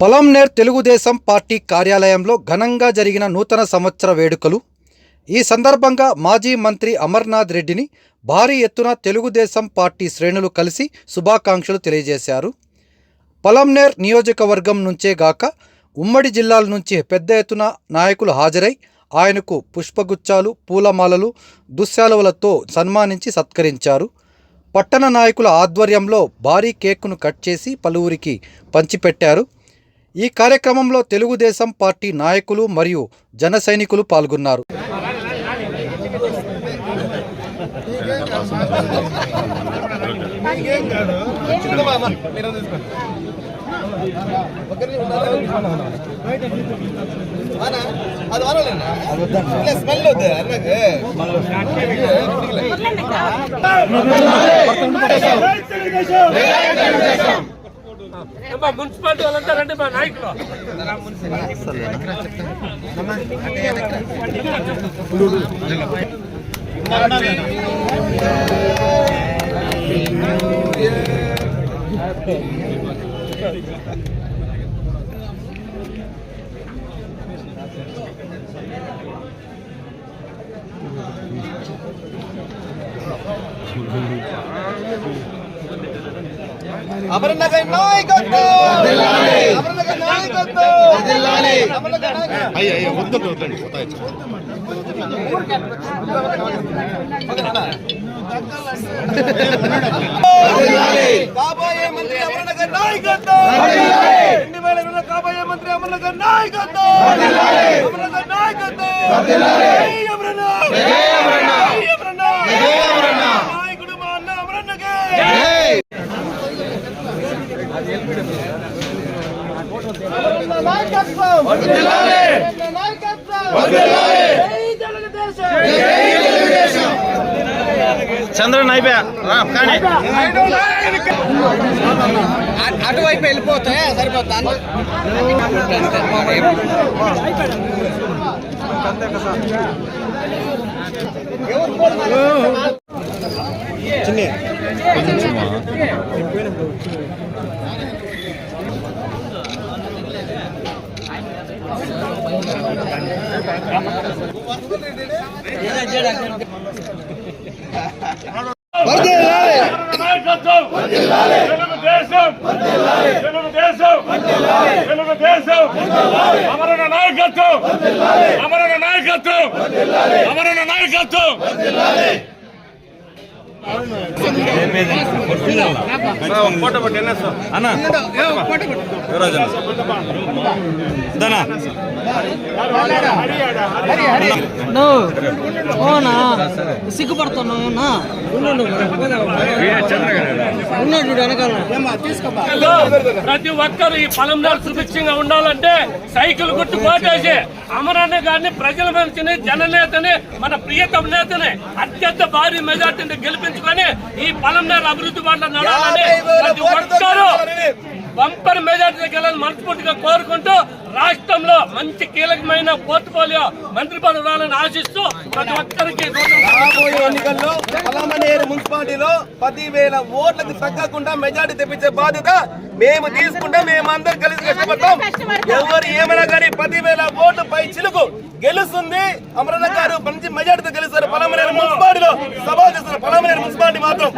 Palamaner Telugu Desam party కార్యాలయంలో ఘనంగా జరిగిన నూతన సంవత్సర వేడుకలు. ఈ సందర్భంగా మాజీ మంత్రి అమర్నాథ్ రెడ్డిని భారీ ఎత్తున తెలుగుదేశం పార్టీ శ్రేణులు కలిసి శుభాకాంక్షలు తెలియజేశారు. పలంనేర్ నియోజకవర్గం నుంచే గాక ఉమ్మడి జిల్లాల నుంచి పెద్ద ఎత్తున నాయకులు హాజరై ఆయనకు పుష్పగుచ్చాలు పూలమాలలు దుశ్శాలువలతో సన్మానించి సత్కరించారు. పట్టణ నాయకుల ఆధ్వర్యంలో భారీ కేకును కట్ చేసి పలువురికి పంచిపెట్టారు. ఈ కార్యక్రమంలో తెలుగుదేశం పార్టీ నాయకులు మరియు జన సైనికులు పాల్గొన్నారు. அது మా మున్సిపాలిటీ వాళ్ళంతా రండి మా నాయకులు Thank you. అయ్య అయ్య వద్దండి వద్దండి. కాబోయే మంత్రి అమరనగర్ నాయకత్వం! రెండు వేల ఇరవై కాబోయే మంత్రి అమరనగర్ నాయకత్వం! అమరనగర్ నాయకత్వం! చంద్రన్ అయిపోయా? కానీ అటువైపు వెళ్ళిపోతే సరిపోతాను నాయకత్వం తెలుగుదేశం తెలుగుదేశం తెలుగుదేశం అమరణ నాయకత్వం అమరణ నాయకత్వం అమరణ నాయకత్వం! ఫోటో పట్టి అన్న. యువరాజు దనా అవునా సిగ్గుపడుతున్నావు నా ఉన్నాడు వెనకాల. ప్రతి ఒక్కరు ఈ పొలంలో సుభిక్షంగా ఉండాలంటే సైకిల్ గుర్తు కోటేసి అమరన్న గారిని ప్రజల మనిషిని జననేతని మన ప్రియతమ నేతని అత్యంత భారీ మెజార్టీని గెలిపించుకొని ఈ పొలంనేరు అభివృద్ధి బాటలో నడవాలని ప్రతి ఒక్కరూ బంపర్ మెజార్టీ గెలని మనస్ఫూర్తిగా కోరుకుంటూ రాష్ట్రంలో మంచి కీలకమైన పోర్ట్ఫోలియో మంత్రి పదవి రావాలని ఆశిస్తూ ప్రతి ఒక్కరికి రాబోయే ఎన్నికల్లో పలమనేరు మున్సిపాలిటీలో పదివేల ఓట్లకు తగ్గకుండా మెజార్టీ తెప్పించే బాధ్యత మేము తీసుకుంటే మేమందరం కలిసి కష్టపడతాం. ఎవరు ఏమైనా కానీ పదివేల ఓట్లు పై చిలుకు గెలుస్తుంది. అమరణ గారు మంచి మెజార్టీతో గెలుస్తారు. పలామనేరు మున్సిపాలిటీలో సభ చేస్తున్నారు పలామనేరు మున్సిపాలిటీ మాత్రం.